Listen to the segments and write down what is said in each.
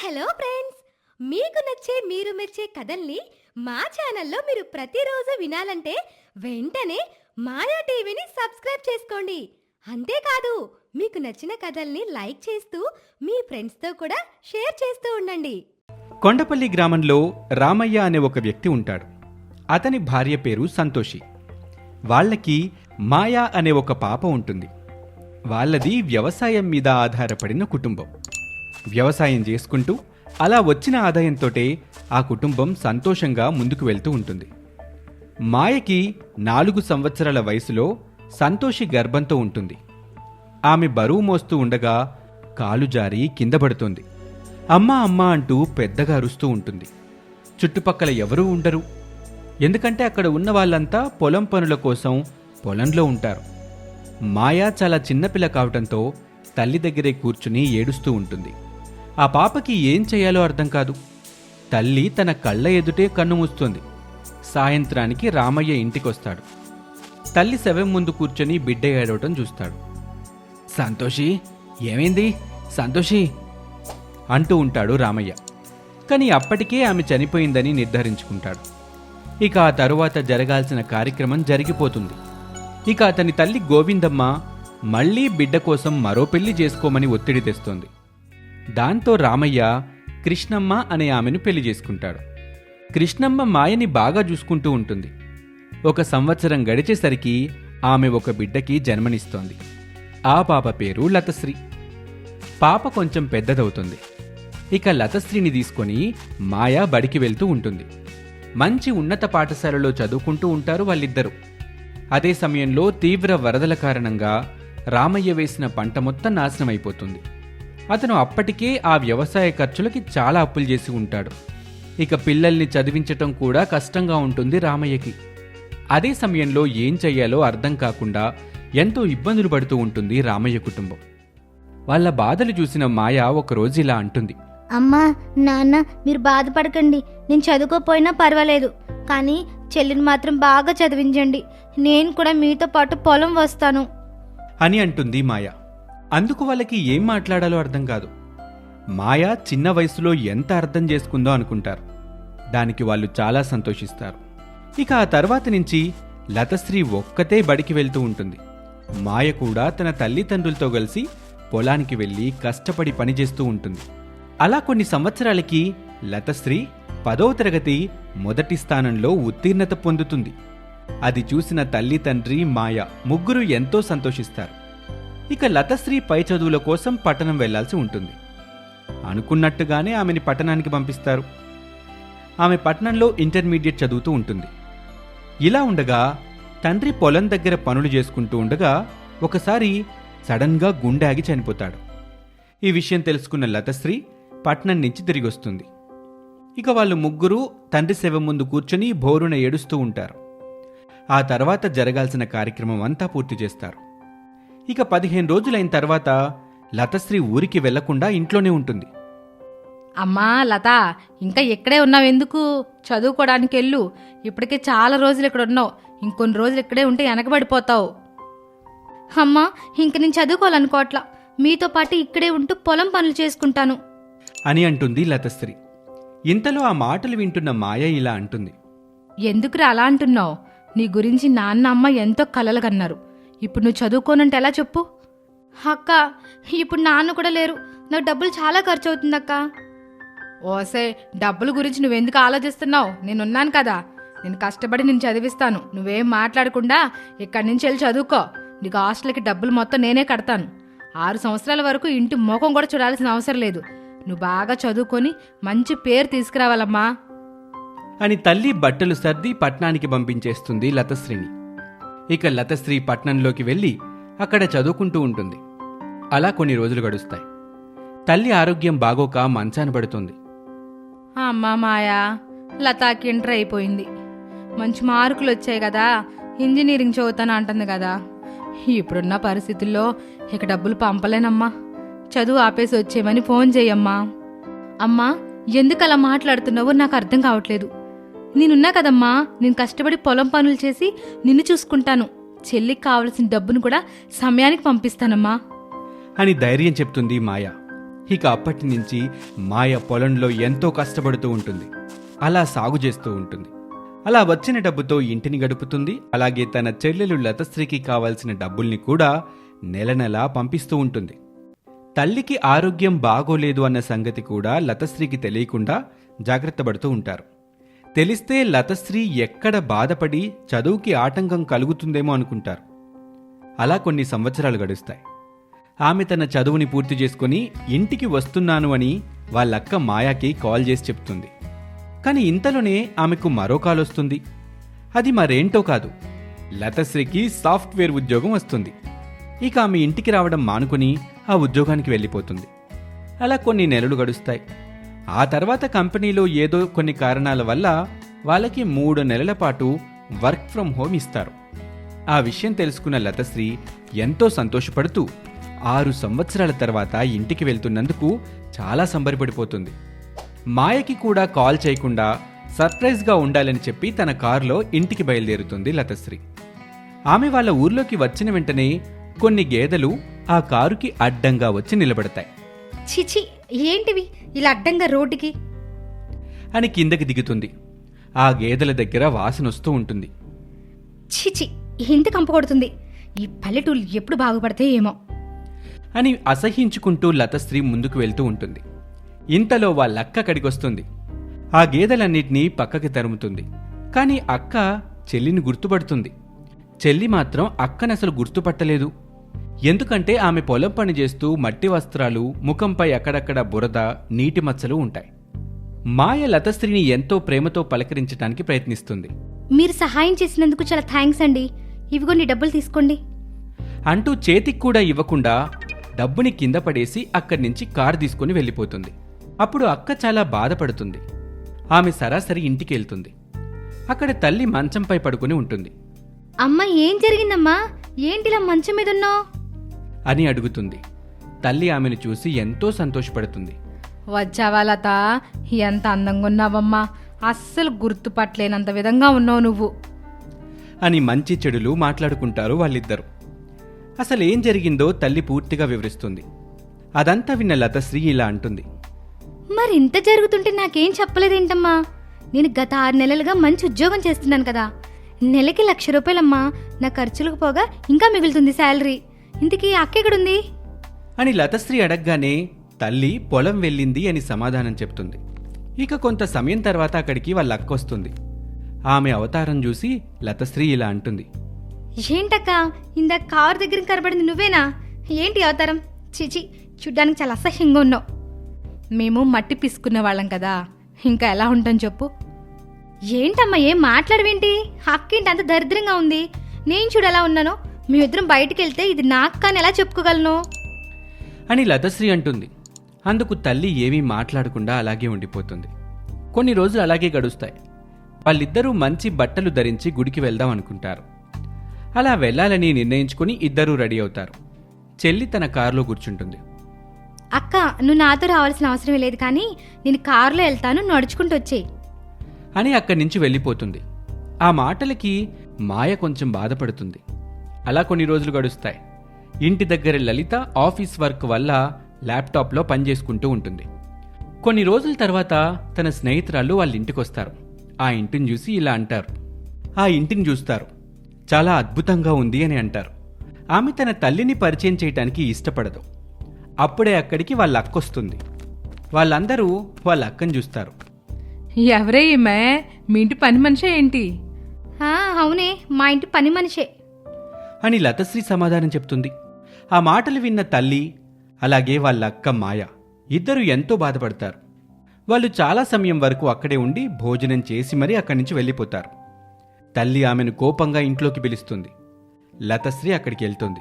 Hello friends! మీకు నచ్చే మీరు మెచ్చే కథల్ని మా ఛానల్లో మీరు ప్రతిరోజు వినాలంటే వెంటనే మాయా టీవీని సబ్స్క్రైబ్ చేసుకోండి. అంతేకాదు మీకు నచ్చిన కథల్ని లైక్ చేస్తూ మీ ఫ్రెండ్స్తో కూడా షేర్ చేస్తూ ఉండండి. కొండపల్లి గ్రామంలో రామయ్య అనే ఒక వ్యక్తి ఉంటాడు. అతని భార్య పేరు సంతోషి. వాళ్ళకి మాయా అనే ఒక పాప ఉంటుంది. వాళ్ళది వ్యవసాయం మీద ఆధారపడిన కుటుంబం. వ్యవసాయం చేసుకుంటూ అలా వచ్చిన ఆదాయంతోటే ఆ కుటుంబం సంతోషంగా ముందుకు వెళ్తూ ఉంటుంది. మాయకి నాలుగు సంవత్సరాల వయసులో సంతోషి గర్భంతో ఉంటుంది. ఆమె బరువు మోస్తూ ఉండగా కాలు జారి కింద పడుతుంది. అమ్మా అమ్మా అంటూ పెద్దగా అరుస్తూ ఉంటుంది. చుట్టుపక్కల ఎవరూ ఉండరు. ఎందుకంటే అక్కడ ఉన్న వాళ్ళంతా పొలం పనుల కోసం పొలంలో ఉంటారు. మాయా చాలా చిన్నపిల్ల కావటంతో తల్లి దగ్గరే కూర్చుని ఏడుస్తూ ఉంటుంది. ఆ పాపకి ఏం చేయాలో అర్థం కాదు. తల్లి తన కళ్ళ ఎదుటే కన్ను మూస్తుంది. సాయంత్రానికి రామయ్య ఇంటికొస్తాడు. తల్లి శవం ముందు కూర్చొని బిడ్డ ఏడవటం చూస్తాడు. సంతోషి ఏమైంది? సంతోషి. అంటూ ఉంటాడు రామయ్య. కానీ అప్పటికే ఆమె చనిపోయిందని నిర్ధారించుకుంటాడు. ఇక ఆ తరువాత జరగాల్సిన కార్యక్రమం జరిగిపోతుంది. ఇక అతని తల్లి గోవిందమ్మ మళ్ళీ బిడ్డ కోసం మరో పెళ్ళి చేసుకోమని ఒత్తిడి తెస్తోంది. దాంతో రామయ్య కృష్ణమ్మ అనే ఆమెను పెళ్ళి చేసుకుంటాడు. కృష్ణమ్మ మాయని బాగా చూసుకుంటూ ఉంటుంది. ఒక సంవత్సరం గడిచేసరికి ఆమె ఒక బిడ్డకి జన్మనిస్తోంది. ఆ పాప పేరు లతశ్రీ. పాప కొంచెం పెద్దదవుతుంది. ఇక లతశ్రీని తీసుకొని మాయా బడికి వెళ్తూ ఉంటుంది. మంచి ఉన్నత పాఠశాలలో చదువుకుంటూ ఉంటారు వాళ్ళిద్దరూ. అదే సమయంలో తీవ్ర వరదల కారణంగా రామయ్య వేసిన పంట మొత్తం నాశనమైపోతుంది. అతను అప్పటికే ఆ వ్యవసాయ ఖర్చులకి చాలా అప్పులు చేసి ఉంటాడు. ఇక పిల్లల్ని చదివించటం కూడా కష్టంగా ఉంటుంది రామయ్యకి. అదే సమయంలో ఏం చెయ్యాలో అర్థం కాకుండా ఎంతో ఇబ్బందులు పడుతూ ఉంటుంది రామయ్య కుటుంబం. వాళ్ళ బాధలు చూసిన మాయ ఒకరోజు ఇలా అంటుంది. అమ్మా నాన్న మీరు బాధపడకండి. నేను చదువుకోపోయినా పర్వాలేదు. కానీ చెల్లిని మాత్రం బాగా చదివించండి. నేను కూడా మీతో పాటు పొలం వస్తాను. అని అంటుంది మాయ. అందుకు వాళ్ళకి ఏం మాట్లాడాలో అర్థం కాదు. మాయ చిన్న వయసులో ఎంత అర్థం చేసుకుందో అనుకుంటారు. దానికి వాళ్ళు చాలా సంతోషిస్తారు. ఇక ఆ తర్వాత నుంచి లతశ్రీ ఒక్కతే బడికి వెళ్తూ ఉంటుంది. మాయ కూడా తన తల్లిదండ్రులతో కలిసి పొలానికి వెళ్ళి కష్టపడి పనిచేస్తూ ఉంటుంది. అలా కొన్ని సంవత్సరాలకి లతశ్రీ పదవ తరగతి మొదటి స్థానంలో ఉత్తీర్ణత పొందుతుంది. అది చూసిన తల్లి తండ్రి మాయ ముగ్గురు ఎంతో సంతోషిస్తారు. ఇక లతశ్రీ పై చదువుల కోసం పట్టణం వెళ్ళాల్సి ఉంటుంది. అనుకున్నట్టుగానే ఆమెని పట్టణానికి పంపిస్తారు. ఆమె పట్టణంలో ఇంటర్మీడియట్ చదువుతూ ఉంటుంది. ఇలా ఉండగా తండ్రి పొలం దగ్గర పనులు చేసుకుంటూ ఉండగా ఒకసారి సడన్గా గుండె ఆగి చనిపోతాడు. ఈ విషయం తెలుసుకున్న లతశ్రీ పట్నం నుంచి తిరిగొస్తుంది. ఇక వాళ్ళు ముగ్గురు తండ్రి శవం ముందు కూర్చొని భోరున ఏడుస్తూ ఉంటారు. ఆ తర్వాత జరగాల్సిన కార్యక్రమం అంతా పూర్తి చేస్తారు. ఇక పదిహేను రోజులైన తర్వాత లతశ్రీ ఊరికి వెళ్ళకుండా ఇంట్లోనే ఉంటుంది. అమ్మా లత ఇంకా ఇక్కడే ఉన్నావు ఎందుకు? చదువుకోవడానికి వెళ్ళు ఇప్పటికే చాలా రోజులు ఇక్కడ ఉన్నావు. ఇంకొన్ని రోజులు ఇక్కడే ఉంటే వెనకబడిపోతావు అమ్మా ఇంక నేను చదువుకోవాలనుకోవట్లా. మీతో పాటు ఇక్కడే ఉంటూ పొలం పనులు చేసుకుంటాను. అని అంటుంది లతశ్రీ. ఇంతలో ఆ మాటలు వింటున్న మాయ ఇలా అంటుంది. ఎందుకురా అలా అంటున్నావు? నీ గురించి నాన్న అమ్మ ఎంతో కలలు కన్నారు ఇప్పుడు నువ్వు చదువుకోనంటే ఎలా చెప్పు? అక్క ఇప్పుడు నాన్న కూడా లేరు. నాకు డబ్బులు చాలా ఖర్చు అవుతుంది అక్క ఓసే డబ్బుల గురించి నువ్వెందుకు ఆలోచిస్తున్నావు? నేనున్నాను కదా. నేను కష్టపడి నేను చదివిస్తాను. నువ్వేం మాట్లాడకుండా ఇక్కడి నుంచి వెళ్ళి చదువుకో. నీకు హాస్టల్కి డబ్బులు మొత్తం నేనే కడతాను. ఆరు సంవత్సరాల వరకు ఇంటి ముఖం కూడా చూడాల్సిన అవసరం లేదు. నువ్వు బాగా చదువుకొని మంచి పేరు తీసుకురావాలమ్మా. అని తల్లి బట్టలు సర్ది పట్నానికి పంపించేస్తుంది లతశ్రీని. ఇక లతశ్రీ పట్నంలోకి వెళ్ళి అక్కడ చదువుకుంటూ ఉంటుంది. అలా కొన్ని రోజులు గడుస్తాయి. తల్లి ఆరోగ్యం బాగోక మంచాన పడుతుంది. అమ్మా మాయా లతాకి ఇంటర్ అయిపోయింది. మంచి మార్కులు వచ్చాయి కదా ఇంజనీరింగ్ చదువుతాను అంటుంది కదా. ఇప్పుడున్న పరిస్థితుల్లో ఇక డబ్బులు పంపలేనమ్మా. చదువు ఆపేసి వచ్చేయమని ఫోన్ చేయమ్మా. అమ్మా ఎందుకు అలా మాట్లాడుతున్నావో నాకు అర్థం కావట్లేదు. నేనున్నా కదమ్మా నేను కష్టపడి పొలం పనులు చేసి నిన్ను చూసుకుంటాను. చెల్లికి కావలసిన డబ్బును కూడా సమయానికి పంపిస్తానమ్మా. అని ధైర్యం చెప్తుంది మాయ. ఇక అప్పటి నుంచి మాయ పొలంలో ఎంతో కష్టపడుతూ ఉంటుంది. అలా సాగు చేస్తూ ఉంటుంది. అలా వచ్చిన డబ్బుతో ఇంటిని గడుపుతుంది. అలాగే తన చెల్లెలు లతశ్రీకి కావాల్సిన డబ్బుల్ని కూడా నెల నెలా పంపిస్తూ ఉంటుంది. తల్లికి ఆరోగ్యం బాగోలేదు అన్న సంగతి కూడా లతశ్రీకి తెలియకుండా జాగ్రత్త పడుతూ ఉంటారు. తెలిస్తే లతశ్రీ ఎక్కడ బాధపడి చదువుకి ఆటంకం కలుగుతుందేమో అనుకుంటారు. అలా కొన్ని సంవత్సరాలు గడుస్తాయి. ఆమె తన చదువుని పూర్తి చేసుకుని ఇంటికి వస్తున్నాను అని వాళ్ళక్క మాయాకి కాల్ చేసి చెప్తుంది. కానీ ఇంతలోనే ఆమెకు మరో కాల్ వస్తుంది. అది మరేంటో కాదు. లతశ్రీకి సాఫ్ట్వేర్ ఉద్యోగం వస్తుంది. ఇక ఆమె ఇంటికి రావడం మానుకుని ఆ ఉద్యోగానికి వెళ్ళిపోతుంది. అలా కొన్ని నెలలు గడుస్తాయి. ఆ తర్వాత కంపెనీలో ఏదో కొన్ని కారణాల వల్ల వాళ్ళకి మూడు నెలల పాటు వర్క్ ఫ్రం హోమ్ ఇస్తారు. ఆ విషయం తెలుసుకున్న లతశ్రీ ఎంతో సంతోషపడుతూ ఆరు సంవత్సరాల తర్వాత ఇంటికి వెళ్తున్నందుకు చాలా సంబరపడిపోతుంది. మాయకి కూడా కాల్ చేయకుండా సర్ప్రైజ్గా ఉండాలని చెప్పి తన కారులో ఇంటికి బయలుదేరుతుంది లతశ్రీ. ఆమె వాళ్ళ ఊర్లోకి వచ్చిన వెంటనే కొన్ని గేదెలు ఆ కారుకి అడ్డంగా వచ్చి నిలబడతాయి. చిచి ఏంటివి? ఇలా అడ్డంగా రోడ్డుకి. అని కిందకి దిగుతుంది. ఆ గేదెల దగ్గర వాసన వస్తూ ఉంటుంది. చిచి ఇంత కంప కొడుతుంది? ఈ పల్లెటూళ్ళు ఎప్పుడు బాగుపడతాయి ఏమో. అని అసహించుకుంటూ లతశ్రీ ముందుకు వెళ్తూ ఉంటుంది. ఇంతలో వాళ్ళక్క అక్కడికొస్తుంది ఆ గేదెలన్నిటినీ పక్కకి తరుముతుంది. కానీ అక్క చెల్లిని గుర్తుపడుతుంది. చెల్లి మాత్రం అక్కనసలు గుర్తుపట్టలేదు. ఎందుకంటే ఆమె పొలం పని చేస్తూ మట్టి వస్త్రాలు ముఖంపై అక్కడక్కడ బురద నీటి మచ్చలు ఉంటాయి. మాయ లతశ్రీని ఎంతో ప్రేమతో పలకరించడానికి ప్రయత్నిస్తుంది. మీరు సహాయం చేసినందుకు చాలా థ్యాంక్స్ అండి. ఇవిగోండి డబ్బులు తీసుకోండి. అంటూ చేతికి కూడా ఇవ్వకుండా డబ్బుని కింద పడేసి అక్కడి నుంచి కారు తీసుకుని వెళ్ళిపోతుంది. అప్పుడు అక్క చాలా బాధపడుతుంది. ఆమె సరాసరి ఇంటికి వెళ్తుంది. అక్కడ తల్లి మంచంపై పడుకుని ఉంటుంది. అమ్మ ఏం జరిగిందమ్మా? ఏంటిలా మంచం మీద ఉన్నావు అని అడుగుతుంది. తల్లి ఆమెను చూసి ఎంతో సంతోషపడుతుంది. వచ్చావా లత ఎంత అందంగా ఉన్నావమ్మా అస్సలు గుర్తుపట్టలేనంత విధంగా ఉన్నావు నువ్వు. అని మంచి చెడులు మాట్లాడుకుంటారు వాళ్ళిద్దరు. అసలు ఏం జరిగిందో తల్లి పూర్తిగా వివరిస్తుంది. అదంతా విన్న లతశ్రీ ఇలా అంటుంది. మరి ఇంత జరుగుతుంటే నాకేం చెప్పలేదేంటమ్మా. నేను గత ఆరు నెలలుగా మంచి ఉద్యోగం చేస్తున్నాను కదా. నెలకి లక్ష రూపాయలమ్మా. నా ఖర్చులకు పోగా ఇంకా మిగులుతుంది శాలరీ. ఇంతకీ అక్క ఎక్కడుంది? అని లతశ్రీ అడగగానే తల్లి పొలం వెళ్ళింది అని సమాధానం చెప్తుంది. ఇక కొంత సమయం తర్వాత అక్కడికి వాళ్ళ అక్క వస్తుంది. ఆమె అవతారం చూసి లతశ్రీ ఇలా అంటుంది. ఏంటక్క ఇందాక కారు దగ్గర కనబడింది నువ్వేనా? ఏంటి అవతారం? చిచి చూడ్డానికి చాలా అసహ్యంగా ఉన్నావు. మేము మట్టి పిసుకునే వాళ్ళం కదా ఇంకా ఎలా ఉంటాం చెప్పు. ఏంటమ్మా ఏం మాట్లాడవేంటి? అక్కేంటి అంత దరిద్రంగా ఉంది? నేను చూడు ఎలా ఉన్నానో. మేమిద్దరం బయటికి వెళ్తే ఇది నాకు కానీ ఎలా చెప్పుకోగలను? అని లతశ్రీ అంటుంది. అందుకు తల్లి ఏమీ మాట్లాడకుండా అలాగే ఉండిపోతుంది. కొన్ని రోజులు అలాగే గడుస్తాయి. వాళ్ళిద్దరూ మంచి బట్టలు ధరించి గుడికి వెళ్దాం అనుకుంటారు. అలా వెళ్ళాలని నిర్ణయించుకుని ఇద్దరూ రెడీ అవుతారు. చెల్లి తన కారులో కూర్చుంటుంది. అక్క నువ్వు నాతో రావాల్సిన అవసరం లేదు కానీ నేను కారులో వెళ్తాను నడుచుకుంటూ వచ్చేయి. అని అక్కడి నుంచి వెళ్ళిపోతుంది. ఆ మాటలకి మాయ కొంచెం బాధపడుతుంది. అలా కొన్ని రోజులు గడుస్తాయి. ఇంటి దగ్గర లలిత ఆఫీస్ వర్క్ వల్ల ల్యాప్టాప్లో పనిచేసుకుంటూ ఉంటుంది. కొన్ని రోజుల తర్వాత తన స్నేహితురాళ్ళు వాళ్ళ ఇంటికి వస్తారు. ఆ ఇంటిని చూసి ఇలా అంటారు. ఆ ఇంటిని చూస్తారు. చాలా అద్భుతంగా ఉంది అని అంటారు. ఆమె తన తల్లిని పరిచయం చేయటానికి ఇష్టపడదు. అప్పుడే అక్కడికి వాళ్ళ అక్క వస్తుంది. వాళ్ళందరూ వాళ్ళ అక్కని చూస్తారు. ఎవరే ఈమె? మీ ఇంటి పని మనిషే ఏంటి? ఆ, అవునే మా ఇంటి పని మనిషే. అని లతశ్రీ సమాధానం చెప్తుంది. ఆ మాటలు విన్న తల్లి అలాగే వాళ్ళ అక్క మాయ ఇద్దరు ఎంతో బాధపడతారు. వాళ్ళు చాలా సమయం వరకు అక్కడే ఉండి భోజనం చేసి మరీ అక్కడి నుంచి వెళ్ళిపోతారు. తల్లి ఆమెను కోపంగా ఇంట్లోకి పిలుస్తుంది. లతశ్రీ అక్కడికి వెళ్తుంది.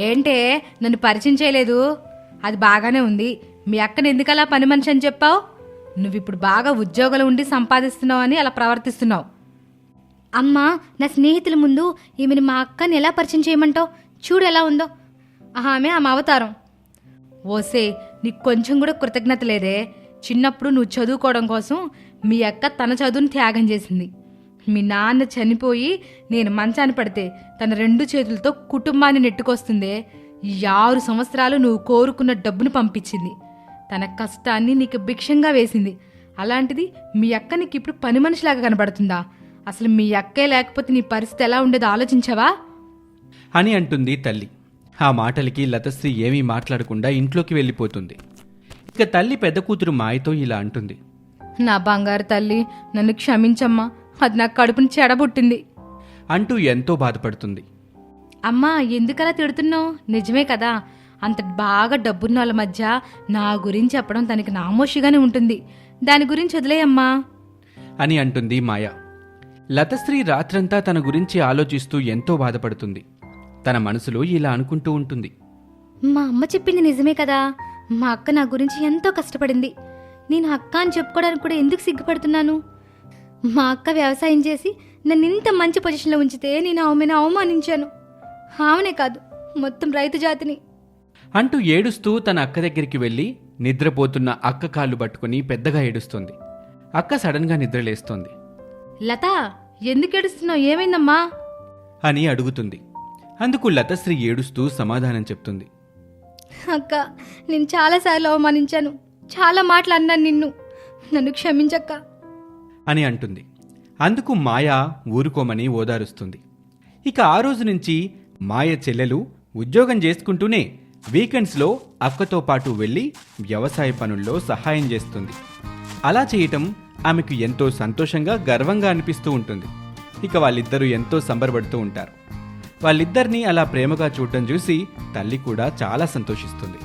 ఏంటే నన్ను పరిచయం చేయలేదు? అది బాగానే ఉంది. మీ అక్కని ఎందుకలా పని మనిషి అని చెప్పావు? నువ్వు ఇప్పుడు బాగా ఉద్యోగాలు ఉండి సంపాదిస్తున్నావు అని అలా ప్రవర్తిస్తున్నావు. అమ్మా నా స్నేహితుల ముందు ఈమెను మా అక్కని ఎలా పరిచయం చేయమంటావు? చూడు ఎలా ఉందో. ఆమె ఆమె అవతారం. ఓసే నీకు కొంచెం కూడా కృతజ్ఞత లేదే. చిన్నప్పుడు నువ్వు చదువుకోవడం కోసం మీ అక్క తన చదువును త్యాగం చేసింది. మీ నాన్న చనిపోయి నేను మంచాన్ని పడితే తన రెండు చేతులతో కుటుంబాన్ని నెట్టుకొస్తుందే. ఈ ఆరు సంవత్సరాలు నువ్వు కోరుకున్న డబ్బును పంపించింది. తన కష్టాన్ని నీకు భిక్షంగా వేసింది. అలాంటిది మీ అక్క నీకు ఇప్పుడు పని మనిషిలాగా కనబడుతుందా? అసలు మీ అక్కే లేకపోతే నీ పరిస్థితి ఎలా ఉండేదో ఆలోచించవా? అని అంటుంది తల్లి. ఆ మాటలకి లతశ్రీ ఏమీ మాట్లాడకుండా ఇంట్లోకి వెళ్ళిపోతుంది. ఇక తల్లి పెద్ద కూతురు మాయతో ఇలా అంటుంది. నా బంగారు తల్లి నన్ను క్షమించమ్మా. అది నాకు కడుపుని చెడబుట్టింది. అంటూ ఎంతో బాధపడుతుంది. అమ్మా ఎందుకలా తిడుతున్నావు? నిజమే కదా. అంత బాగా డబ్బున్న వాళ్ళ మధ్య నా గురించి చెప్పడం తనకి నామోషిగానే ఉంటుంది. దాని గురించి వదిలేయమ్మా. అని అంటుంది మాయ. లతశ్రీ రాత్రంతా తన గురించి ఆలోచిస్తూ ఎంతో బాధపడుతుంది. తన మనసులో ఇలా అనుకుంటూ ఉంటుంది. మా అమ్మ చెప్పింది నిజమే కదా. మా అక్క నా గురించి ఎంతో కష్టపడింది. నేను అక్క అని చెప్పుకోవడానికి కూడా ఎందుకు సిగ్గుపడుతున్నాను? మా అక్క వ్యవసాయం చేసి నన్ను ఇంత మంచి పొజిషన్లో ఉంచితే నేను ఆమెను అవమానించాను. ఆమెనే కాదు మొత్తం రైతు జాతిని. అంటూ ఏడుస్తూ తన అక్క దగ్గరికి వెళ్ళి నిద్రపోతున్న అక్క కాళ్ళు పట్టుకుని పెద్దగా ఏడుస్తుంది. అక్క సడన్గా నిద్రలేస్తోంది. లత ఎందుకు ఏడుస్తున్నావు? ఏమైందమ్మా? అని అడుగుతుంది. అందుకు లతశ్రీ ఏడుస్తూ సమాధానం చెప్తుంది. అక్క నేను చాలాసార్లు అవమానించాను. చాలా మాటలు అన్నాను నిన్ను. నన్ను క్షమించక్క. అని అంటుంది. అందుకు మాయ ఊరుకోమని ఓదారుస్తుంది. ఇక ఆ రోజు నుంచి మాయ చెల్లెలు ఉద్యోగం చేసుకుంటూనే వీకెండ్స్లో అక్కతో పాటు వెళ్ళి వ్యవసాయ పనుల్లో సహాయం చేస్తుంది. అలా చేయటం ఆమెకు ఎంతో సంతోషంగా గర్వంగా అనిపిస్తూ ఉంటుంది. ఇక వాళ్ళిద్దరూ ఎంతో సంబరపడుతూ ఉంటారు. వాళ్ళిద్దరినీ అలా ప్రేమగా చూడటం చూసి తల్లి కూడా చాలా సంతోషిస్తుంది.